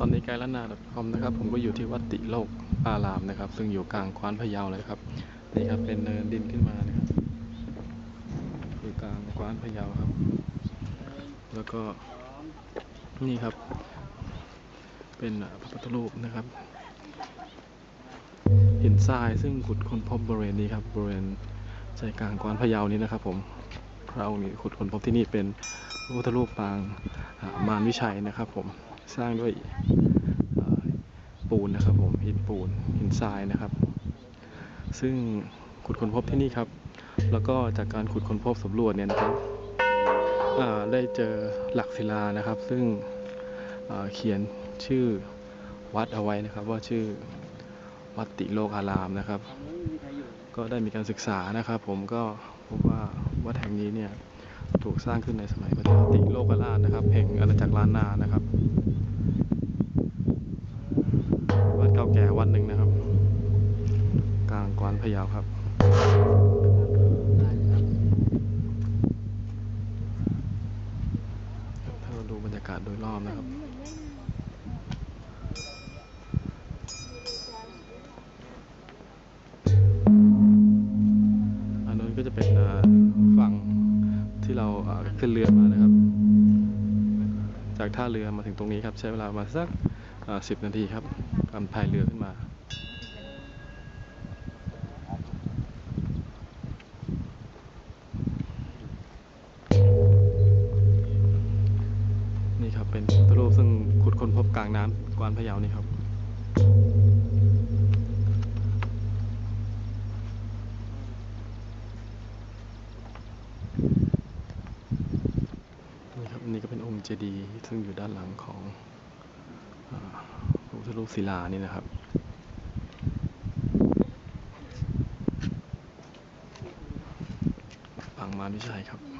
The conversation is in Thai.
ตอนนี้ไกด์ล้านนา .com นะครับ ผมก็อยู่ที่วัดติโลกอารามนะครับ ซึ่งอยู่กลางกวานพะเยาเลยครับ นี่ครับเป็นเนินดินขึ้นมานะครับ อยู่กลางกวานพะเยาครับ แล้วก็นี่ครับ เป็นพระพุทธรูปนะครับ หินทรายซึ่งขุดค้นพบบริเวณนี้ครับ บริเวณใจกลางกวานพะเยานี้นะครับ ผม พระองค์นี้ขุดค้นพบที่นี่เป็นพระพุทธรูปปางมารวิชัยนะครับ ผม สร้างด้วยปูนนะครับผมหินปูนหินทรายนะครับ ซึ่งขุดค้นพบที่นี่ครับ แล้วก็จากการขุดค้นพบสำรวจเนี่ยนะครับได้เจอหลักศิลานะครับ ซึ่งเขียนชื่อวัดเอาไว้นะครับ ว่าชื่อวัดติโลกอารามนะครับ ก็ได้มีการศึกษานะครับ ผมก็พบว่าวัดแห่งนี้เนี่ยถูกสร้างขึ้นในสมัยพระเจ้าติโลกราชนะครับแห่งอาณาจักรล้านนานะครับ กลานพะเยาครับ ถ้าเราดูบรรยากาศโดยรอบนะครับ อันนั้นก็จะเป็นฝั่งที่เราขึ้นเรือมานะครับ จากท่าเรือมาถึงตรงนี้ครับ ใช้เวลามาสักสิบนาทีครับการพายเรือขึ้นมา เป็นพระพุทธรูปซึ่งขุดค้นพบกลางน้ำกวานพะเยานี่ครับนี่ครับอันนี่ก็เป็นองค์เจดีย์ซึ่งอยู่ด้านหลังของพระพุทธรูปศิลานี่นะครับปังมารวิชัยครับ